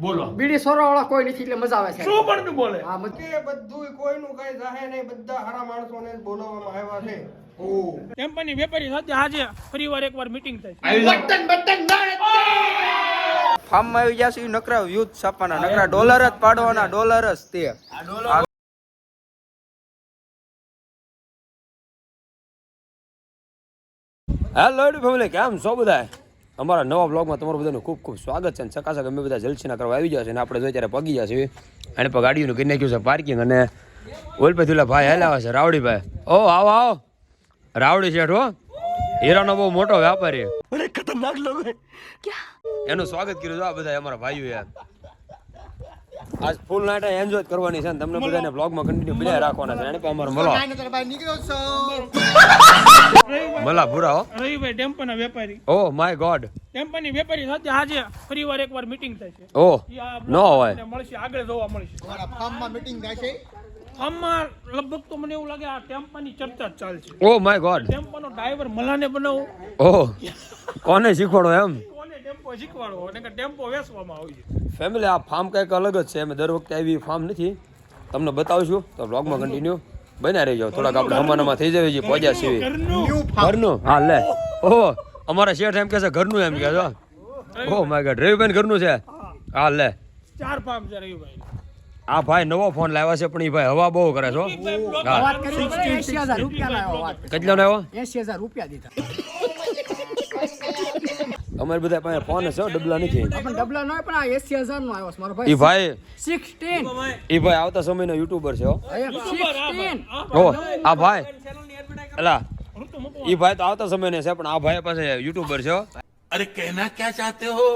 બોલો. બીડી સોરો વાળા કોઈ નથી એટલે મજા આવે છે. શું પણ બોલે? હા મજા કે બધુંય કોઈનું કઈ જાહે નહીં બધા હારા માણસોને બોલાવવામાં આવ્યા છે. કંપની વેપારી સાથે આજે ફરીવાર એકવાર મીટિંગ થઈ ફાર્મમાં આવી જશે નકરા યુદ્ધ છાપવાના નકરા ડોલર જ પાડવાના ડોલર જ તે. હેલો ફેમિલી કેમ છો બધા અમારા નવા બ્લોગમાં તમારું બધાનું ખૂબ ખૂબ સ્વાગત છે અને ચકાસા અમે બધા જલસીના કરવા આવી ગયા છે અને આપણે જોઈએ ત્યારે પગી ગયા છીએ. પણ પર ગાડીનું કરી નાખ્યું છે પાર્કિંગ અને ઓલ પછી ઓલા ભાઈ હેલાવે છે રાવડીભાઈ. ઓ આવો આવો. રાવડી શેઠ હો. હીરાનો બહુ મોટો વ્યાપારી. ખતરનાક લોકો એનું સ્વાગત કર્યું છે આ બધા અમારા ભાઈઓએ. આજ ફૂલ નાઈટ એન્જોય કરવાની છે અને તમને બધાને બ્લોગમાં કન્ટિન્યુ બિલાય રાખવાના છે. એને પણ અમારો મલો મલા ભૂરા હો. રવિભાઈ ટેમ્પાના વેપારી. ઓ માય ગોડ. ટેમ્પાની વેપારી સાથે આજે ફરીવાર એકવાર મીટિંગ થાય છે. ઓ નો હોય. ને મળશે આગળ જોવા મળશે. ફાર્મમાં લગભગ તો મને એવું લાગે આ ટેમ્પાની ચર્ચા ચાલશે. Oh my god. ટેમ્પાનો ડ્રાઈવર મલાને બનાવો. ઓ કોને શીખવાડો એમ? કોને ટેમ્પો શીખવાડો અને કે ટેમ્પો વેચવામાં છે ફેમિલી આ ફાર્મ કંઈક અલગ જ છે. અમે દર વખતે આવી ફાર્મ નથી. તમને બતાવશું તો બ્લોગમાં કન્ટિન્યુ બન્યા રહેજો. થોડાક આપણે હમણાં થઈ જાય છે પહોંચ્યા છીએ. ઘરનું. હા લે. ઓહો અમારા શેઠ એમ કહે છે ઘરનું એમ કહે છો ઓ માય ગોડ રવિભાઈ ઘરનું છે? હા લે. ચાર પામ છે રવિભાઈ. આ ભાઈ નવો ફોન લાવ્યા છે પણ એ ભાઈ હવા બહુ કરે છો હા. વાત કરી એસી હજાર રૂપિયા લાવ્યો વાત. કેટલો ને આવ્યો એસી હજાર રૂપિયા દીધા. અમારે બધા પાસે ફોન છે હો, ડબલા નથી પણ ડબલા નો પણ આ એસી હજાર નો આવ્યો છે મારો એ ભાઈ ભાઈ સિક્સટીન એ ભાઈ આવતા સમયનો યુટ્યુબર છે હો. આ ભાઈ અલા ઈ ભાઈ તો આવતા સમયને છે પણ આ ભાઈ પાસે યુટ્યુબર છે અરે હો.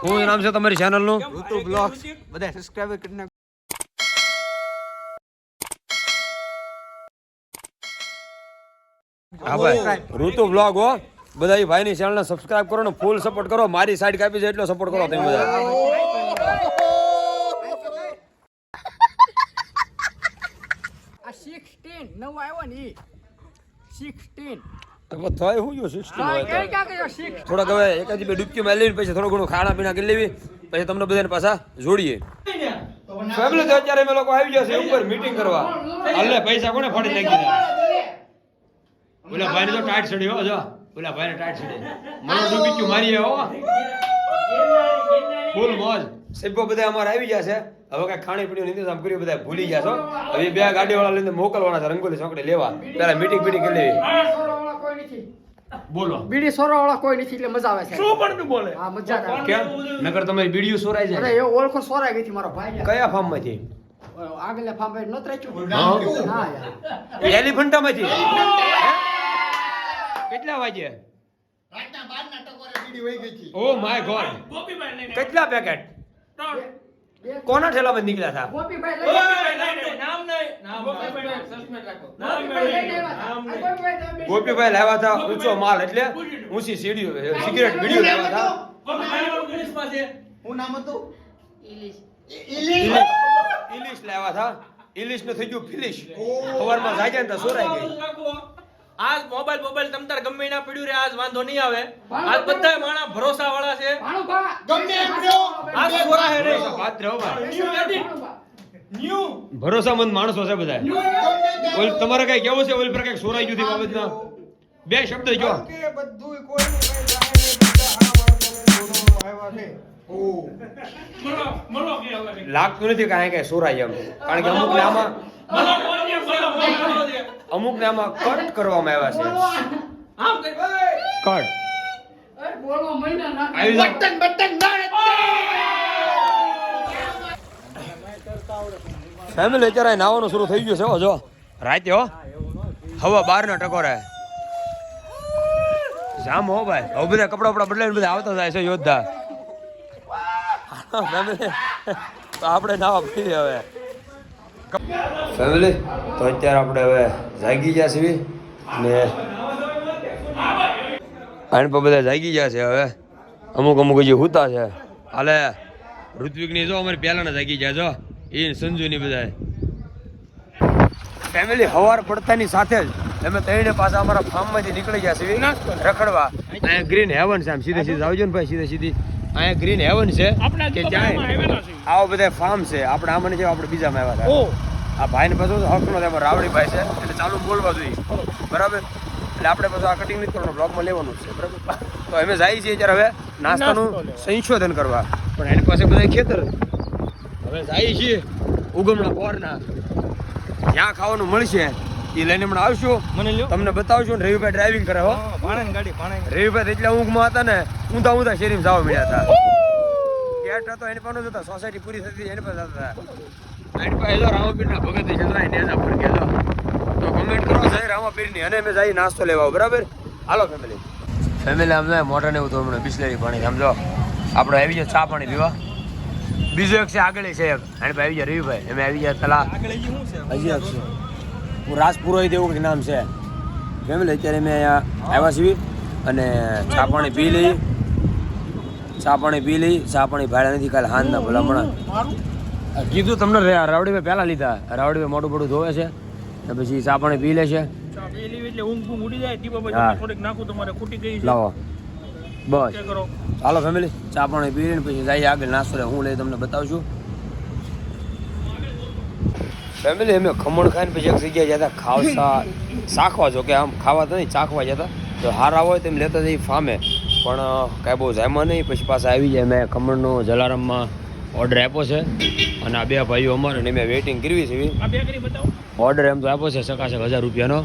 શું નામ છે તમારી ચેનલનું? ઋતુ બ્લોગ્સ. બધા સબસ્ક્રાઇબર કરીને હા ભાઈ ઋતુ બ્લોગ હો. બધા ઈ ભાઈની ચેનલ ને સબસ્ક્રાઇબ કરો ને ફૂલ સપોર્ટ કરો. મારી સાઈડ કાપી છે એટલો સપોર્ટ કરો તમે બધા. આ સિક્સટીન નવો આવ્યો ને ઈ. સિક્સટીન તો થાય શું જો 16 હોય તો? ક્યાં કર્યો સિક્સ થોડાક હવે એકાદી બે ડૂબકી માં લેવી પછી થોડું ઘણું ખાણા પીણા કરી લેવી. પછી તમને બધાને પાછા જોડીએ. ફેમિલી તો અત્યારે અમે લોકો આવી ગયા છે ઉપર મીટિંગ કરવા. હાલે પૈસા કોને ફાડી નાખી ઓલા ભાઈને તો ટાઈટ ચડ્યો જો. ઓલા ભાઈ ટાટ ચડી મને ડૂબકી મારી આવો ફૂલ મોજ સિબ્બો બધા અમારે આવી ગયા છે. હવે કઈ ખાણી પીણી નીતિ આમ કર્યું બધા ભૂલી ગયા છો. હવે બે ગાડી વાળા લઈને મોકલવાના છે રંગોલી ચોકડી લેવા. પેલા મીટિંગ બીટિંગ કરી લેવી. સોરો વાળા કોઈ નથી. બોલો. બીડી સોરો વાળા કોઈ નથી એટલે મજા આવે છે. શું પણ તું બોલે? હા મજા આવે. કેમ? નકર તમારી બીડીયું સોરાઈ અરે એ ઓળખો સોરાઈ ગઈ હતી મારો ભાઈ. કયા ફાર્મમાંથી આગલા ફાર્મ નત રાખ્યું હા. હા યાર. એલિફન્ટા. માંથી કેટલા વાગે? ઓ માય ગોડ. ગોપીભાઈ લઈને. કેટલા પેકેટ? ત્રણ. કોના ઠેલામાં નીકળ્યા હતા? ગોપીભાઈ લઈ આવ્યા. ગોપીભાઈ લઈને. નામ નહીં. નામ ગોપીભાઈ નામ લઈને નહીં આવ્યા હતા. નામ આ નહીં. ગોપીભાઈ તમે- ગોપીભાઈ લાવ્યા હતા ઊંચો માલ એટલે ઊંચી સીડીઓ સિગરેટ બીડીઓ લાવ્યા હતા. ગોપીભાઈ નામ ઇંગ્લિશમાં છે ઇલિશ લાવ્યા હતા. ઇલિશ ને થઈ ગયું ફિલિશ સવારમાં જાય ને તો સોરાઈ ગઈ. આજ મોબાઈલ મોબાઈલ તમ તાર ગમે ના પડ્યું રે આજ વાંધો નહીં આવે. આજ બધા માણા ભરોસા વાળા છે ભાણુભા. આજ સોરા હે રે. વાત ભાઈ. ન્યુ ભરોસામંદ માણસો છે બધા ઓલ તમારે કઈ કેવું છે? ઓલ પર કઈ સોરાઈ ગયું છે બાબતમાં? બે શબ્દ જો. બધું કઈ બધા આવ્યા છે. લાગતું નથી કાંઈ કે સુરાય એમ. કારણ કે અમુક ને આમાં મલો બોલીએ, મલો બોલીએ. અમુક ને આમાં કટ કરવામાં આવ્યા છે. કટ. ફેમિલી અત્યારે નાવાનું શરૂ થઈ ગયું છે જો. રાતે હો. હવા બાર ના ટકોરે. જામ હો ભાઈ. હવે બધા કપડા બદલાઈને બધા આવતા જાય છે યોદ્ધા. ફેમિલી. તો આપણે નાવા પડી હવે. ફેમિલી તો અત્યારે આપણે હવે જાગી ગયા છીએ ને આણ પર બધા જાગી ગયા છે હવે. અમુક અમુક હજી હુતા છે. હાલે ઋત્વિકની જો અમારી પહેલાના જાગી ગયા જો. એ સંજુની બધા ફેમિલી હવાર પડતાની સાથે જ અમે ત્રણે પાછા અમારા ફાર્મમાંથી નીકળી ગયા છીએ રખડવા. અહીંયા ગ્રીન હેવન છે આમ સીધે સીધે. આવજો ને ભાઈ સીધે સીધી. અહીંયા ગ્રીન હેવન છે. કે આજુબાજુમાં આવો બધા ફાર્મ છે. આપણે આમને જેવા આપણે બીજામાં આવ્યા હતા. આ ભાઈને પાછું હકનો એમાં રાવડીભાઈ છે. એટલે ચાલુ બોલવા જોઈએ. બરાબર? એટલે આપણે પાછું આ કટિંગ નથી કરવાનું બ્લોગમાં લેવાનું છે. બરાબર? તો અમે જાય છીએ ત્યારે હવે નાસ્તાનું સંશોધન કરવા. પણ એની પાસે બધા ખેતર હવે જાય છીએ ઉગમના પોરના. જ્યાં ખાવાનું મળશે એ લઈને હમણાં આવશું. મને તમને બતાવશું રવિભાઈ ડ્રાઇવિંગ કરે હો. રવિભાઈ એટલા ઊંઘમાં હતા ને ઊંધા ઊંધા શેરીમાં જવા મળ્યા હતા. ગેટ હતો એની પાસે જતા સોસાયટી પૂરી થતી એની પાસે જતા હતા. એની પાસે રામાપીરના ભગત છે એને એના પર તો કમેન્ટ કરો સાહેબ રામાપીરની અને અમે જઈ નાસ્તો લેવા બરાબર? હાલો ફેમિલી ફેમિલી અમને મોટા ને એવું તો હમણાં બિસ્લેરી પાણી સમજો આપણે આવી જાય ચા પાણી પીવા. બીજો એક છે આગળ છે એક આવી જાય રવિભાઈ. અમે આવી જાય પેલા હજી એક છે. હું રાજપુરોહિત એવું નામ છે. ફેમિલી અત્યારે મેં અહીંયા આવ્યા છીએ અને ચા પાણી પી લઈ ચા પાણી પી લઈ ચા પાણી ભાડ્યા નથી કાલે હાંજના ભલામણ કીધું તમને રાવડીભાઈ પહેલા લીધા. રાવડીભાઈ મોટું મોટું ધોવે છે ને પછી ચા પાણી પી લે છે. બસ. તે કરો. હાલો ફેમિલી ચા પાણી પી લઈને પછી જઈએ આગળ નાસ્તો લે હું લઈ તમને બતાવું છું ફેમિલી અમે ખમણ ખાઈને પછી એક જગ્યાએ જતા ખાવસા શાખવા જો કે આમ ખાવા તો નહીં ચાખવા જતા. તો હારા હોય તેમ લેતા જઈ ફામે. પણ કાંઈ બહુ જાયમાં નહીં. પછી પાછા આવી જાય મેં ખમણનો જલારામમાં ઓર્ડર આપ્યો છે. અને આ બે ભાઈઓ અમારે ને મેં વેઇટિંગ કરવી છે. ઓર્ડર એમ તો આપ્યો છે સકાશક હજાર રૂપિયાનો.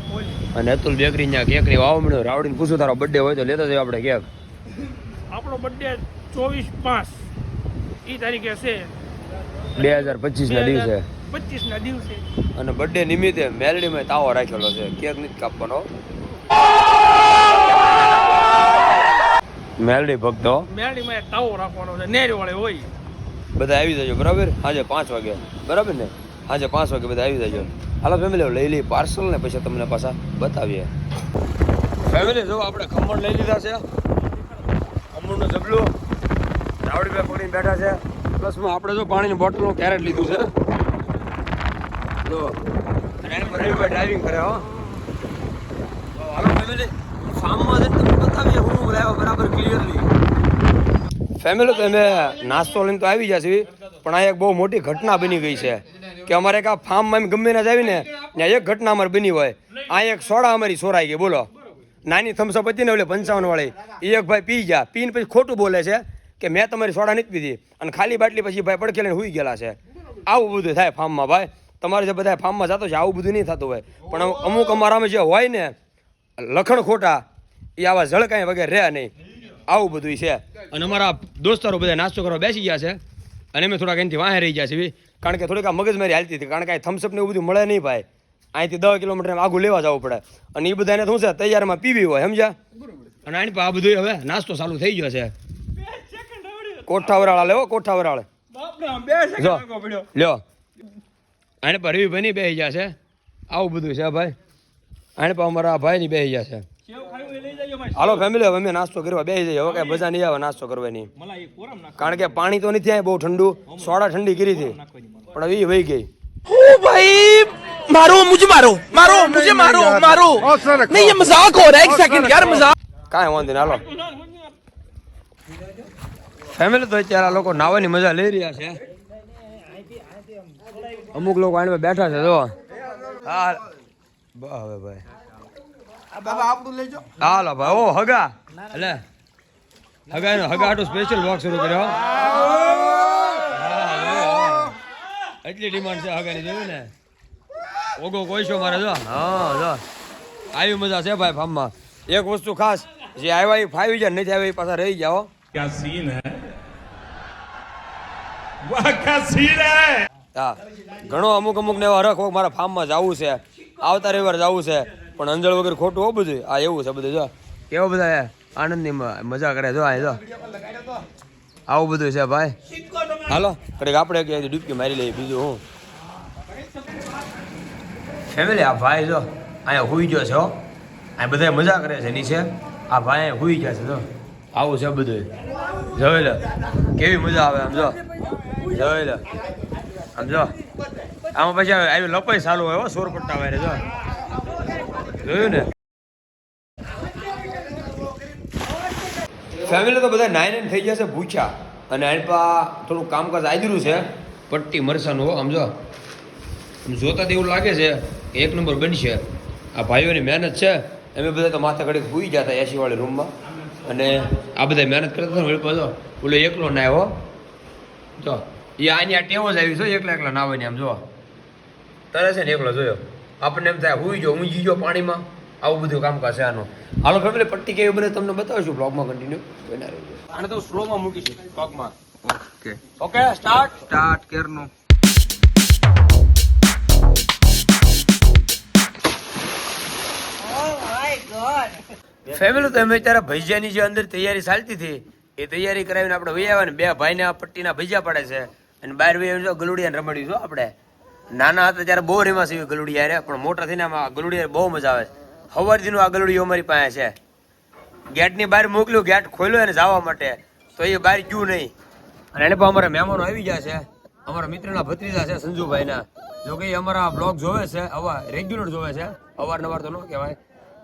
અને અતુલ બેકરી ત્યાં કેકની વાવ મળ્યો. રાવડીને પૂછું તારો બર્થડે હોય તો લેતા જઈએ આપણે કેક. આપણો બર્થડે ચોવીસ પાંચ. એ તારીખે છે. બે હજાર પચીસના દિવસે. પચીસ ના દિવસે. અને બર્થડે નિમિત્તે મેલડીમાં તાવો રાખેલો છે. કેક નથી કાપવાનો. મેલડી ભક્તો. મેળીમાં એક તાવો રાખવાનો છે નેરી વાળે હોય. બધા આવી જજો બરાબર? હાજે પાંચ વાગે. બરાબર ને? હાજે પાંચ વાગે બધા આવી જજો. હાલો ફેમિલી લઈ લઈ પાર્સલ ને પછી તમને પાછા બતાવીએ. ફેમિલી જો આપણે ખમણ લઈ લીધા છે. ખમણનું જબલું. બે પકડીને બેઠા છે. પ્લસમાં આપણે જો પાણીની બોટલનું કેરેટ લીધું છે. જો. ડ્રાઈવિંગ કરે હો. હાલો ફેમિલી ફાર્મમાં જઈને હું લાવ્યો ફેમિલી તો અમે નાસ્તો લઈને તો આવી જશે પણ આ એક બહુ મોટી ઘટના બની ગઈ છે કે અમારે એક આ ફાર્મમાં ગમે ના જ આવીને, ત્યાં એક ઘટના અમારે બની હોય. આ એક સોડા અમારી સોરાઈ ગઈ, બોલો. નાની થમ્સઅપ હતી ને ઓલે પંચાવન વાળી એ એક ભાઈ પી ગયા. પીને પછી ખોટું બોલે છે કે મેં તમારી સોડા નથી પીધી. અને ખાલી બાટલી પછી ભાઈ પડખે લઈને હુઈ ગયેલા છે. આવું બધું થાય ફાર્મમાં ભાઈ. તમારે જે બધા ફાર્મમાં જતો છે, આવું બધું નહીં થતું હોય. પણ અમુક અમારામાં જે હોય ને, લખણ ખોટા એ આવા ઝળકાય વગેરે રહે નહીં. આવું બધું છે. અને અમારા દોસ્તારો બધા નાસ્તો કરવા બેસી ગયા છે. અને અમે થોડાક એનાથી વાહે રહી ગયા છીએ કારણ કે થોડીક આ મગજમારી હાલતી હતી. કારણ કે થમ્સઅપ ને એવું બધું મળે નહીં ભાઈ. અહીંથી દસ કિલોમીટર આગું લેવા જવું પડે. અને એ બધાને શું છે તૈયારમાં પીવી હોય સમજ્યા? અને આની આ બધું હવે નાસ્તો ચાલુ થઈ ગયો છે. કોઠાવરાળા લેવો કોઠાવરાળ. જો લ્યો. આને પર રવિભાઈ ની બેસી ગયા છે. આવું બધું છે ભાઈ. આને પર અમારા ભાઈ ની બેસી ગયા છે. હાલો ફેમિલી હવે અમે નાસ્તો કરવા બે જઈએ. હવે કાંઈ મજા નહીં આવે નાસ્તો કરવાની. કારણ કે પાણી તો નથી બહુ ઠંડુ. સોડા ઠંડી કરી હતી. પણ એ વહી ગઈ. ભાઈ મારો મુજે મારો મારો મુજે મારો મારો. નહીં મજાક હો રહા એક સેકન્ડ યાર મજાક. કાંઈ વાંધો નહીં હાલો. ફેમિલી તો અત્યારે આ લોકો નાવાની મજા લઈ રહ્યા છે. અમુક લોકો આને બેઠા છે જો. હા હવે ભાઈ. હાલો ભાઈ ઓ હગા. એટલે હગા એનો હગા આટો સ્પેશિયલ વોક શરૂ કર્યો એટલી ડિમાન્ડ છે હગાની જોયું ને? ઓગો કોઈશો મારે જો. હા આવી મજા છે ભાઈ ફાર્મમાં એક વસ્તુ ખાસ જે આવ્યા એ ફાવી જાય નહીં આવ્યા એ પાછા રહી જાઓ ક્યાં સીન હે? વાહ ક્યાં સીન હે? હા. ઘણો અમુક અમુક ને એવા રખ મારા ફાર્મમાં જવું છે. આવતા રવિવાર જવું છે. પણ અંજળ વગર ખોટું હો બધું આ એવું છે બધું, જો. કેવો બધા આનંદની મજા કરે, જો, આ જો. આવું બધું છે, ભાઈ. હાલો, કડેક આપણે ક્યાંય ડૂબકી મારી લઈએ, બીજું હું? ફેમિલી, આ ભાઈ, જો, અહીંયા હુઈ ગયો છે, હો. અહીં બધા મજા કરે છે, નીચે. આ ભાઈ હુઈ ગયા છે, જો. આવું છે બધું જોઈ લે, કેવી મજા આવે આમ, જો. જોઈ લે. સમજો આમાં પછી આવી લપાઈ ચાલુ હોય, હો સોર પટ્ટા વારે જો. જોયું ને ફેમિલી તો બધા નાઈન નાઈન થઈ જશે ભૂખ્યા. અને આડપા થોડું કામકાજ આદર્યું છે. પટ્ટી મરસાનું હો સમજો આમ જોતા એવું લાગે છે કે એક નંબર બનશે. આ ભાઈઓની મહેનત છે. અમે બધા તો માથા ઘડીક ભૂઈ ગયા હતા એસી રૂમમાં. અને આ બધા મહેનત કરતા હતા ને પાછો ઓલો એકલો ના આવ્યો જો. એ આની આ ટેવો જ આવી છે એકલા એકલા નાવાની આમ જો. તરે છે ને એકલો જોયો? આપણને એમ થાય હુઈ જો ઊંઘી ગયો પાણીમાં આવું બધું કામકાજ છે આનું. હાલો ફેમિલી પટ્ટી કેવી બને તમને બતાવશું બ્લોગમાં કન્ટિન્યુ બના રહેજો આને તો સ્લોમાં મૂકીશું બ્લોગમાં ઓકે ઓકે સ્ટાર્ટ સ્ટાર્ટ કેરનું. ફેમિલી તો અમે અત્યારે ભજીયાની જે અંદર તૈયારી ચાલતી હતી એ તૈયારી કરાવીને આપણે વહી આવ્યા ને બે ભાઈને આ પટ્ટીના ભજીયા પડે છે. અને બહાર વહી આવીને જો ગલુડિયા રમડ્યું આપણે. નાના હતા ત્યારે બહુ રેમાસ એવી ગલુડી રે, પણ મોટા થઈને આમાં ગલુડી બહુ મજા આવે. છે આ ગલુડિયું અમારી પાસે છે. ગેટની બહાર મોકલ્યું, ગેટ ખોલ્યો એને જવા માટે. તો એ બહાર ગયું નહીં. અને એને પણ અમારા મહેમાનો આવી ગયા છે. અમારા મિત્રના ભત્રીજા છે, સંજુભાઈના. જો કે અમારા બ્લોગ જોવે છે અવા રેગ્યુલર જોવે છે. અવારનવાર તો ન કહેવાય.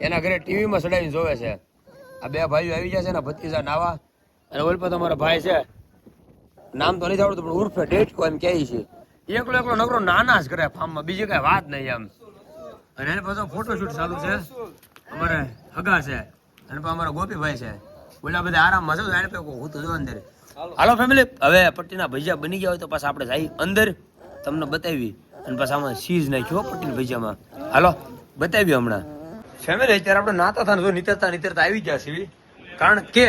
એના ઘરે ટીવીમાં સડાવીને જોવે છે. આ બે ભાઈઓ આવી ગયા છે એના ભત્રીજા નાવા. અને ઓલ પર અમારા ભાઈ છે. નામ તો નથી આવડતું, પણ ઉર્ફે ડેટકો એમ કહે છે. એકલો એકલો નકરો નાના જ કરે ફાર્મમાં બીજી કઈ વાત નહીં એમ. અને એને પાછો ફોટોશૂટ ચાલુ છે. અમારે હગા છે. અને પાછા અમારા ગોપીભાઈ છે. બોલા બધા આરામમાં છે? એને પેલો હું તો જો અંદર. હાલો ફેમિલી હવે પટ્ટીના ભજીયા બની ગયા હોય તો પાછા આપણે જઈ અંદર. તમને બતાવી. અને પાછા આમાં સીઝ નાખ્યો પટ્ટીના ભજીયામાં. હાલો બતાવી હમણાં. ફેમિલી અત્યારે આપણે નાતા હતા ને નીતરતા નીતરતા આવી ગયા છીએ. કારણ કે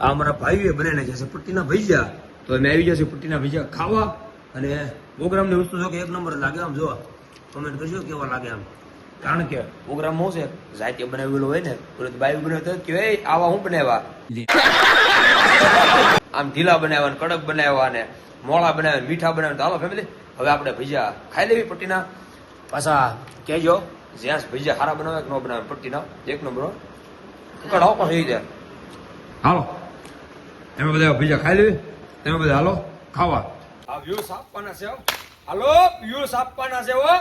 આ અમારા ભાઈએ બનાવી નાખ્યા છે પટ્ટીના ભજીયા. તો અમે આવી ગયા છીએ પટ્ટીના ભજીયા ખાવા. અને પ્રોગ્રામની વસ્તુ જો કે એક નંબર લાગે આમ જો કમેન્ટ કરજો કેવા લાગે આમ. કારણ કે પ્રોગ્રામ શું છે જાતે બનાવેલો હોય ને તો બાઈ બનાવતો કે આવા હું બનાવ્યા? આમ ઢીલા બનાવ્યા ને કડક બનાવ્યા ને મોળા બનાવ્યા મીઠા બનાવ્યા તો હાલો ફેમિલી હવે આપણે ભજીયા ખાઈ લેવી પટ્ટીના. પાછા કહેજો જ્યાં ભજીયા સારા બનાવે કે ન બનાવે પટ્ટીના. એક નંબર કડાવો પણ થઈ જાય હાલો. એમાં બધા ભજીયા ખાઈ લેવી. એમાં બધા હાલો ખાવા. આ વ્યૂઝ આપવાના છે હાલો વ્યૂઝ આપવાના છે હો.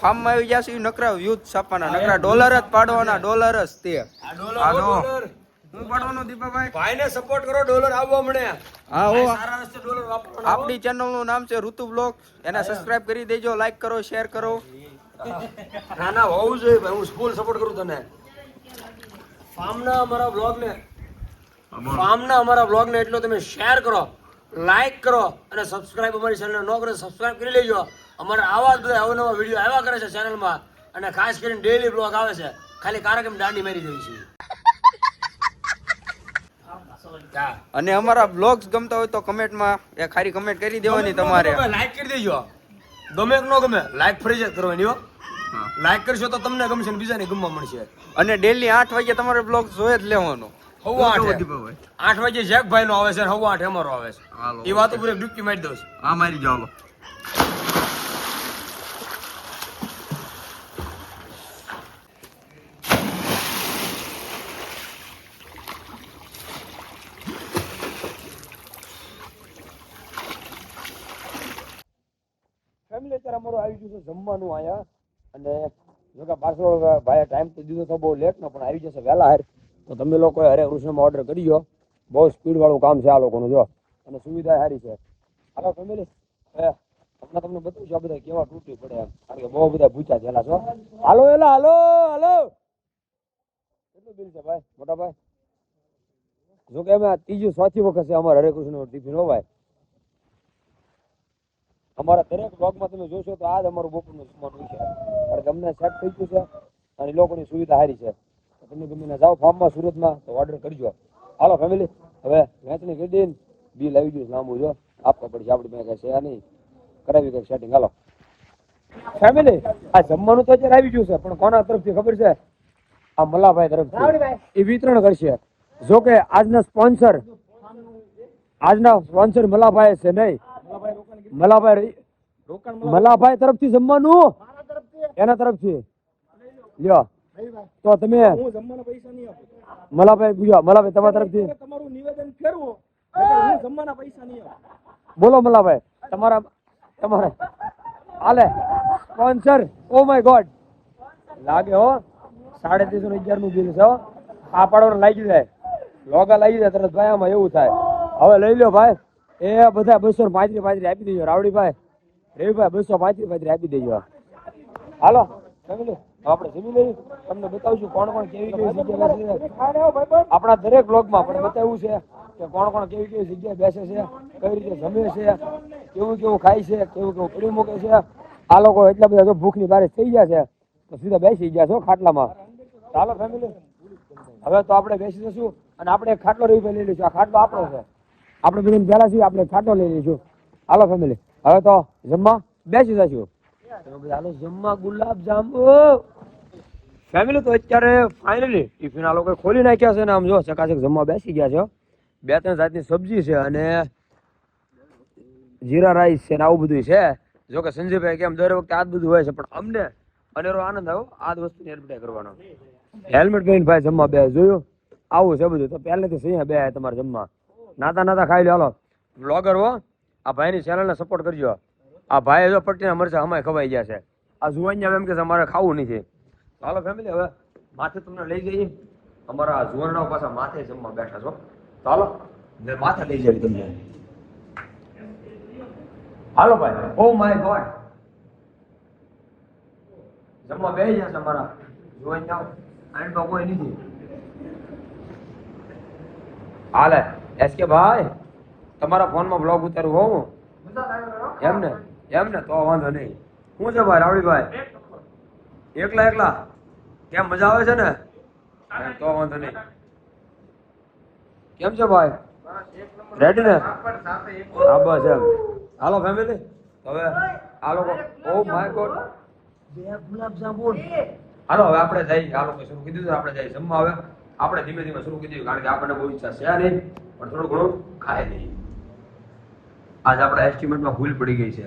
ફાર્મમાં આવી જશે નકરા યુથ છાપવાના નકરા ડોલર જ પાડવાના ડોલર જ તે. હો, પાડવાનો દીપાભાઈ? ભાઈને સપોર્ટ કરો ડોલર આવવા મળે. હા હો. આપણી ચેનલનું નામ છે ઋતુ બ્લોગ. એને સબસ્ક્રાઇબ કરી દેજો લાઈક કરો શેર કરો. ના ના હોવું જોઈએ ભાઈ હું સ્કૂલ સપોર્ટ કરું તને. ફાર્મના અમારા બ્લોગને ફાર્મના અમારા બ્લોગને એટલો તમે શેર કરો લાઈક કરો અને સબસ્ક્રાઇબ અમારી ચેનલ ન કરો સબસ્ક્રાઇબ કરી લેજો. અમારા આવા જ બધા અવનવા વીડિયો આવ્યા કરે છે ચેનલમાં અને ખાસ કરીને ડેલી બ્લોગ આવે છે. ખાલી કાર્યક્રમ દાંડી મારી જઈ છે. અને અમારા બ્લોગ્સ ગમતા હોય તો કમેન્ટમાં એ ખારી કમેન્ટ કરી દેવાની તમારે. લાઈક કરી દેજો. ગમે કે ન ગમે લાઈક ફરી જ કરવાની હો. લાઈક કરશો તો તમને ગમશે ને બીજાને ગમવા મળશે. અને ડેલી આઠ વાગે તમારે બ્લોગ જોઈ જ લેવાનો. હવા આઠે. આઠ વાગે જેક ભાઈ નો આવે છે હવા આઠે અમારો આવે છે. એ વાત ઉપર ડૂબકી મારી દઉં છું. હા મારી જાઓ. છે જમવાનું આયા અને જો કે પાછો ભાઈ ટાઈમ તો દીધો તો બહુ લેટ નો, પણ આવી જશે વહેલા હાર. તો તમે લોકો હરે કૃષ્ણમાં ઓર્ડર કરી બહુ સ્પીડ વાળું કામ છે આ લોકોનું, જો. અને સુવિધા સારી છે. હાલો ફેમિલી હમણાં તમને બતાવું છું બધા કેવા તૂટી પડે એમ. કારણ કે બહુ બધા ભૂચા થયેલા છો હાલો, એલા, હાલો હાલો. કેટલું બિલ છે, ભાઈ? મોટા ભાઈ? જો કે અમે ત્રીજું, ચોથી વખત છે અમારે હરે કૃષ્ણ ટિફિન હો, ભાઈ. અમારા દરેક બ્લોગમાં તમે જોશો તો આ જ અમારું બપોરનું જમવાનું છે કારણ કે અમને સેટ થઈ ગયું છે અને લોકોની સુવિધા સારી છે. તમને ગમીને ગમે જાઓ ફાર્મમાં સુરતમાં તો ઓર્ડર કરજો. હાલો ફેમિલી હવે વેચણી કરી દઈને બિલ આવી ગયું લાંબુ જો. આપવા પડશે આપણી પાસે કાંઈ છે નહીં. કરાવી કંઈક સેટિંગ હાલો. ફેમિલી આ જમવાનું તો અત્યારે આવી ગયું છે પણ કોના તરફથી ખબર છે? આ મલાભાઈ તરફથી. એ વિતરણ કરશે. જો કે આજના સ્પોન્સર આજના સ્પોન્સર મલાભાઈ છે નહીં. મલાભાઈ મલાભાઈ. તરફથી જમવાનું? એના તરફથી? લ્યો. તો તમે મલાભાઈ પૂછો મલાભાઈ તમારા તરફથી? તમારું નિવેદન ફેરવો. જમવાના પૈસા નહીં બોલો મલાભાઈ તમારા તમારે હાલે. સ્પોન્સર. Oh my god. લાગે હો સાડે ત્રીસો ને અગિયારનું બિલ છે હો. આ પાડવાનું લાગી જાય. લોગા લાગી જાય તરત ભાઈ આમાં એવું થાય. હવે લઈ લો ભાઈ. એ બધા બસો પાંત્રી પાંત્રી આપી દેજો રાવડીભાઈ રેવીભાઈ, બસો પાંત્રી પાંત્રી આપી દેજો હાલો હવે આપણે જમી લઈએ. તમને બતાવશું કોણ કોણ કેવી કેવી જગ્યા બેસે આપણા દરેક બ્લોગમાં આપણે બતાવ્યું છે કે કોણ કોણ કેવી કેવી જગ્યાએ બેસે છે, કઈ રીતે જમે છે, કેવું કેવું ખાય છે, કેવું કેવું પડી મૂકે છે. આ લોકો એટલા બધા જો ભૂખની બારે થઈ ગયા છે, તો સીધા બેસી ગયા છો ખાટલામાં. ચાલો, ફેમિલી. હવે તો આપણે બેસી જશું અને આપણે ખાટલો રૂપિયા લઈ લઈશું. આ ખાટલો આપણો છે. આપણે બધી પહેલા છીએ આપણે છાંટો લઈ લઈશું. હાલો ફેમિલી હવે તો જમવા બેસી જશું. હાલો જમવા ગુલાબ જાંબુ. ફેમિલી તો અત્યારે ફાઇનલી ટિફિન આ લોકો ખોલી નાખ્યા છે ને આમ જો ચકાચક જમવા બેસી ગયા છે બે ત્રણ જાતની સબ્જી છે અને જીરા રાઈસ છે ને આવું બધું છે. જો કે સંજયભાઈ કેમ દર વખતે આ બધું હોય છે, પણ અમને અનેરો આનંદ આવ્યો. આ જ વસ્તુની એડવર્ટાઈઝ કરવાનો. હેલ્મેટ પહેરીને ભાઈ જમવા બે જોયું. આવું છે બધું. તો પહેલેથી સિંહ બે તમારે જમવા. નાતા નાતા ખાઈ લો, હાલો. બ્લોગર હો, આ ભાઈની ચેનલને સપોર્ટ કરજો. આ ભાઈ જો પટ્ટીના મરચા અમાય ખવાઈ ગયા છે. આ જુવાન એમ કે અમારે ખાવું નથી. હાલો ફેમિલી હવે માથે તમને લઈ જઈએ. અમારા જુવાનડાઓ પાછા માથે જમવા બેઠા છો. તો હાલો માથે લઈ જઈએ તમને. હાલો ભાઈ ઓ માય ગોડ જમવા બે જશે અમારા જુવાન જાઓ આને તો કોઈ નથી. હાલે. એસ કે ભાઈ, તમારા ફોનમાં બ્લોગ ઉતારવું હોઉં? એમ ને એમ ને તો વાંધો નહીં. શું છે ભાઈ રાવડીભાઈ એકલા એકલા? કેમ મજા આવે છે ને? તો વાંધો નહીં. કેમ છે ભાઈ? રેડી ને? હા, બસ એમ. હાલો ફેમિલી હવે લોકો, ઓ માય ગોડ. હાલો, હવે આપણે જઈએ આ શરૂ કીધું આપણે જઈએ જમવા હવે. આપણે ધીમે ધીમે શરૂ કીધું કારણ કે આપણને બહુ ઈચ્છા છે નહીં. પણ થોડો ઘણું ખાય નહીં. આજ આપણા એસ્ટિમેટમાં ભૂલ પડી ગઈ છે.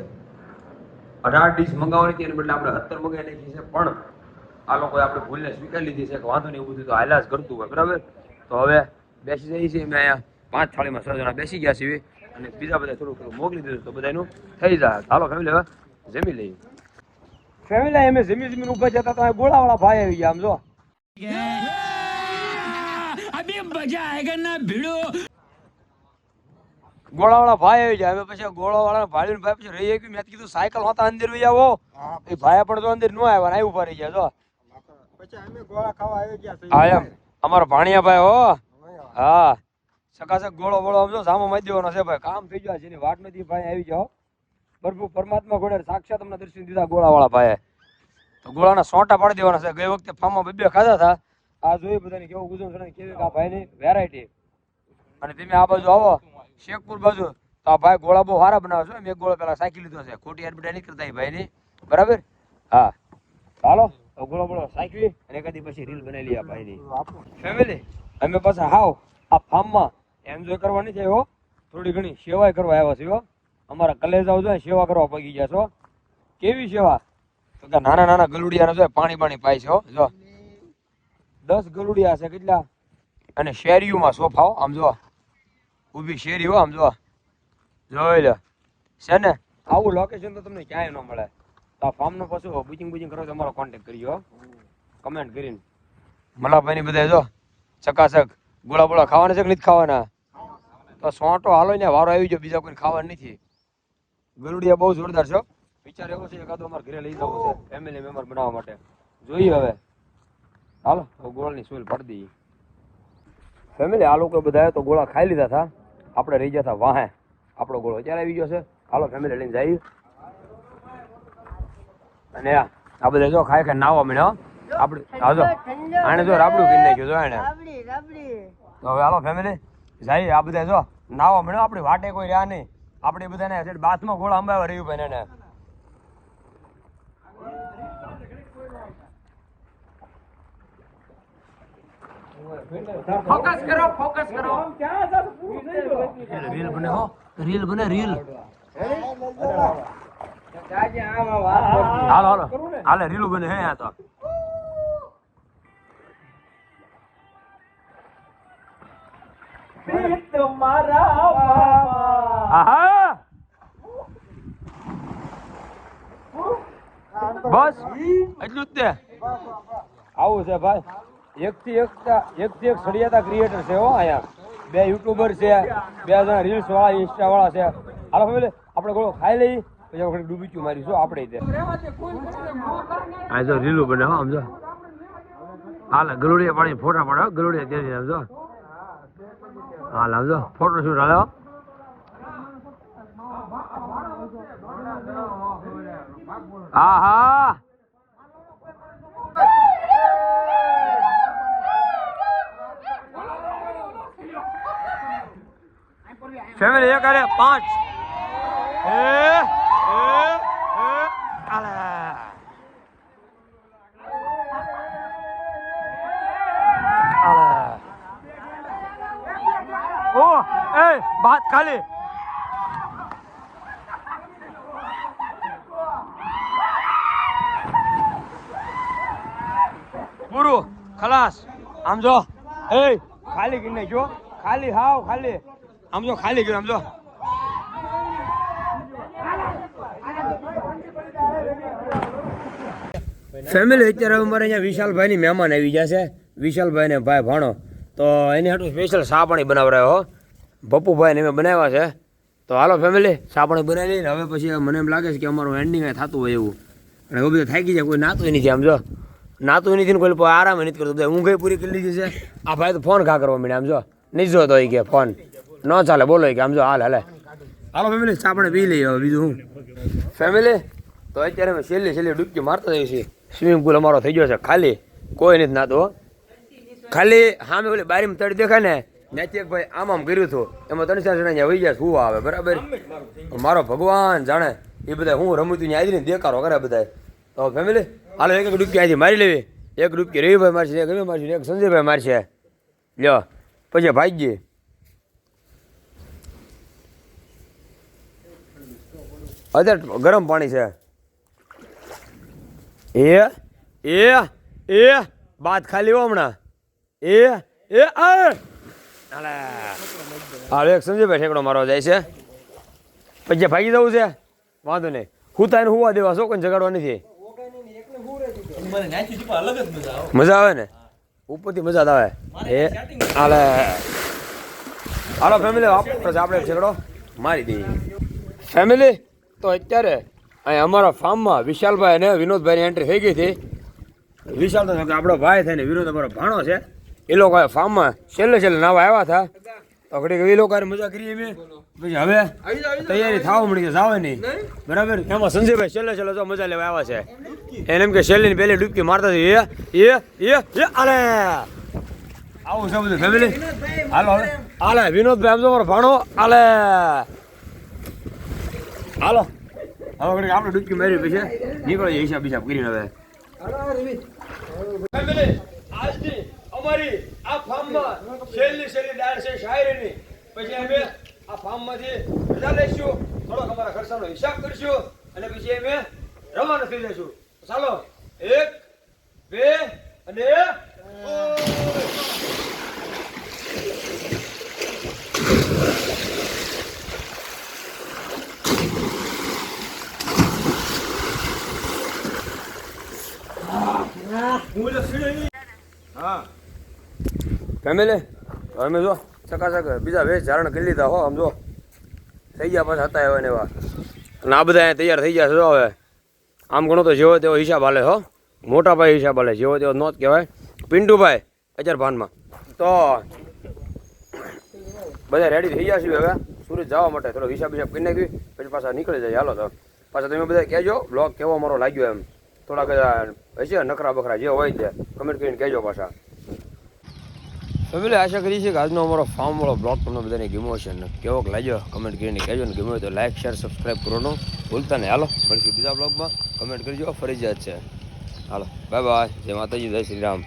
અઢાર ડીશ મંગાવવાની હતી એને બદલે આપણે સત્તર મંગાવી નાખી છે પણ આ લોકોએ આપણે ભૂલને સ્વીકારી લીધી છે કે વાંધો નહીં એવું બધું તો હાલાસ કરતું હોય બરાબર? તો હવે બેસી જઈએ છીએ મેં અહીંયા પાંચ થાળીમાં છ જણા બેસી ગયા છીએ અને બીજા બધા થોડું થોડું મોકલી દીધું તો બધાનું થઈ જાય. હાલો ફેમિલી હવે જમી લઈએ. ફેમિલી અમે જમી જમીન ઊભા જતા તો ગોળાવાળા ભાઈ આવી ગયા આમ જો. ગોળાવાળા ભાઈ આવી જાય. અમે પછી ગોળાવાળા ભાઈ ભાઈ પછી રહી ગયું. મેં કીધું સાયકલ હોતા અંદર રહી આવો. એ ભાઈ પણ તો અંદર ન આવ્યા ને ઊભા રહી ગયા જો. પછી અમે ગોળા ખાવા આવી ગયા હા એમ. અમારો ભાણિયા ભાઈ હો હા. સકાસક ગોળો બોળો આમ જો સામો મારી દેવાનો છે ભાઈ. કામ થઈ જાય જેની વાટ નથી ભાઈ આવી જાઓ. પ્રભુ પરમાત્મા ઘોડે સાક્ષાત તમને દર્શન દીધા ગોળાવાળા ભાઈ તો ગોળાના સોંટા પાડી દેવાના છે. ગઈ વખતે ફાર્મમાં બે બે ખાધા હતા. આ જોઈ બધાને કેવું ગુજરું છે કેવી આ ભાઈની વેરાયટી અને તમે આ બાજુ આવો. શેખપુર બાજુ. તો આ ભાઈ ગોળા બહુ સારા બનાવે છે મેં ગોળો પેલા સાકી લીધો છે. ખોટી એડમિટ નહીં કરતા એ ભાઈની. બરાબર? હા. ચાલો. ગોળો બોળો સાકવી અને કદી પછી રીલ બનાવી લઈએ ભાઈની. ફેમિલી અમે પાછા હાવ આ ફાર્મમાં એન્જોય કરવા નથી આવ્યો થોડી ઘણી સેવાય કરવા આવ્યા છે હો. અમારા કલેજાઓ જો સેવા કરવા પગી ગયા છો. કેવી સેવા? તો કે નાના નાના ગલુડિયાને જો પાણી પાણી પાય છે જો. દસ ગલુડિયા છે કેટલા? અને શેરીઓમાં સોફાઓ આમ જો. ઊભી શેરી હો આમ જો. જોઈ લે. છે ને? આવું લોકેશન તો તમને ક્યાંય ન મળે. તો આ ફાર્મનો પાછું બુકિંગ બુકિંગ કરો તો અમારો કોન્ટેક્ટ કરજો કમેન્ટ કરીને. મલાભાઈની બધા જો, ચકાચક. ગોળા બોળા ખાવાના છે કે નથી ખાવાના? તો સોંટો હાલો ને, વારો આવી ગયો, બીજા કોઈ ખાવા નથી. ગરુડિયા બહુ જોરદાર છે. વિચાર એવો છે એકાદો અમારે ઘરે લઈ જવું છે ફેમિલી મેમ્બર બનાવવા માટે. જોઈએ હવે. હાલો ગોળની સોલ પડી દઈએ. ફેમિલી આ લોકો બધા તો ગોળા ખાઈ લીધા હતા આપણે રહી ગયા હતા વાહે. આપણો ગોળો અત્યારે આવી ગયો છે. હાલો ફેમિલી લઈને જઈએ. અને આ બધા જો ખાઈ ખાઈ નાવા મળ્યો આપણે હા જો. આને જો રાબડું કરી નાખ્યું જો એને તો હવે હાલો ફેમિલી જઈએ. આ બધા જો નાવા મળ્યો આપણી વાટે કોઈ રહ્યા નહીં. આપણે બધાને બાથમાં ગોળા અંબાવા રહ્યું ભાઈ એને. ફોકસ કરો ફોકસ કરો રીલ બને હો રીલ બને રીલ હાલો હાલો હાલે રીલું બને હે આ તો આહા એટલું જ તે આવું છે ભાઈ એકથી એક એકથી એક સળિયાતા ક્રિએટર છે હો અહીંયા. બે યુટ્યુબર છે, બે જણા રીલ્સ વાળા ઇન્સ્ટા વાળા છે. હાલો ફેમિલી, આપણે ગોળો ખાઈ લઈ પછી આપણે ડૂબીચું મારીશું આપણે તે. આ જો રીલું બને, હો સમજો હાલ, ગલુડિયા પાણી ફોટા પાડો ગલુડિયા ત્યાં સમજો હાલ સમજો ફોટો શૂટ હાલો, હો. હા ફેમિલી એક અરે પાંચ. એ આલે. આલે. ઓ, એ બાત ખાલી. પૂરું ખલાસ. આમ જો. એ ખાલી કરી નાખ્યો ખાલી, હાવ, ખાલી. આમ જો ખાલી કર્યું આમ જો. ફેમિલી અત્યારે અમારે અહીંયા વિશાલભાઈની મહેમાન આવી ગયા છે. વિશાલભાઈ ને ભાઈ ભાણો. તો એની હાટું સ્પેશિયલ સાપણી પાણી બનાવરાયો હો. પપ્પુભાઈ ને મેં બનાવ્યા છે. તો હાલો ફેમિલી સાપણી બનાવી લઈને હવે પછી મને એમ લાગે છે કે અમારું એન્ડિંગ થતું હોય એવું. અને એવું બધું થાકી જાય, કોઈ નાતું નથી આમ જો. નાતું નથી ને કોઈ આરામ નથી કરતો. ઊંઘે પૂરી કરી લીધી છે? આ ભાઈ તો ફોન ખા કરવા માંડ્યા આમ જો. નહીં જોતો હોય કે ફોન ન ચાલે બોલો કે આમ જો હાલ હાલે. હાલો ફેમિલી આપણે પી લઈએ હવે બીજું હું ફેમિલી તો અત્યારે અમે છેલ્લી છેલ્લી ડૂબકી મારતા જઈએ છીએ. સ્વિમિંગ પુલ અમારો થઈ ગયો છે ખાલી. કોઈ નથી નાતો. ખાલી સામે ઓલી બારીમાં તળ દેખાય ને એક ભાઈ આમ આમ કર્યું હતું. એમાં ત્રણ ચાર જણા અહીંયા વહી ગયા શું આવે બરાબર? મારો ભગવાન જાણે એ બધા હું રમતું ત્યાં આવીને દેખાડો કરે બધા તો ફેમિલી હાલો એક એક ડૂબકી અહીંથી મારી લેવી. એક ડૂબકી રવિભાઈ મારશે એક રવિ મારશે એક સંજયભાઈ મારશે. લ્યો પછી ભાગીએ અત્યારે ગરમ પાણી છે. એ એ એ, બાદ ખાલી હમણાં. એ એ હાલો, એક સંજયભાઈ ઠેકડો મારવા જાય છે. પછી ભાગી જવું છે, વાંધો નહીં. હું તાને હુવા દેવા છો, કોઈ જગાડવા નથી. મજા આવે ને? ઉપરથી મજા આવે. એ, હાલે. હાલો ફેમિલી આપણે ઠેકડો મારી દઈએ. ફેમિલી તો અત્યારે અહીં અમારા ફાર્મમાં વિશાલભાઈ અને વિનોદભાઈની એન્ટ્રી થઈ ગઈ હતી. વિશાલ તો કે આપણો ભાઈ થાય ને વિનોદ અમારો ભાણો છે. એ લોકો ફાર્મમાં છેલ્લે છેલ્લે નાવા આવ્યા હતા. તો ઘડીક એ લોકો મજા કરીએ અમે. પછી હવે તૈયારી થવા મળી છે જાવે નહીં. બરાબર? એમાં સંજયભાઈ છેલ્લે છેલ્લે તો મજા લેવા આવ્યા છે. એને એમ કે છેલ્લી ની પહેલી ડૂબકી મારતા એ એ એ અરે આવું છે બધું ફેમિલી હાલો હાલે વિનોદભાઈ આમ તો મારો ભાણો હાલે હાલો. હવે ઘડીક આપણે ડૂબકી મારી પછી નીકળો હિસાબ બિસાબ કરીને હવે. આજની અમારી આ ફાર્મમાં છેલ્લી છેલ્લી ડાળ છે શાયરીની. પછી અમે આ ફાર્મમાંથી રજા લઈશું થોડોક અમારા ખર્ચાનો હિસાબ કરીશું અને પછી અમે રવાના થઈ જઈશું. ચાલો એક બે અને ફેમિલી, અમે જો ચકાચક બીજા વેચ ધારણ કરી લીધા હો, આમ જો. થઈ ગયા પાછા હતા એવા ને એવા. અને આ બધા તૈયાર થઈ ગયા છે હવે. આમ ઘણો તો જેવો તેવો હિસાબ હાલે હો. મોટા ભાઈ હિસાબ હાલે, જેવો તેવો નોત કહેવાય. પિન્ટુભાઈ, અત્યારે ભાનમાં. તો બધા રેડી થઈ ગયા છીએ હવે. સુરત જવા માટે થોડો હિસાબ હિસાબ કરી નાખ્યું. પછી પાછા નીકળી જાય, હાલો તો. પાછા તમે બધા કહેજો બ્લોગ કેવો મારો લાગ્યો એમ. થોડાક હશે, નખરા બખરા જે હોય તે, કમેન્ટ કરીને કહેજો પાછા. ફેમિલી, આશા કરી છે કે આજનો અમારો ફોર્મ વાળો બ્લોગ તમને બધાને ગમ્યો હશે ને કેવોક લાગ્યો, કમેન્ટ કરીને કહેજો ને ગમ્યો તો લાઈક શેર સબસ્ક્રાઈબ કરવાનું ભૂલતા નહીં. હાલો, મળીશું બીજા બ્લોગમાં કમેન્ટ કરજો ફરજિયાત છે. હાલો બાય બાય જય માતાજી, જય શ્રી રામ.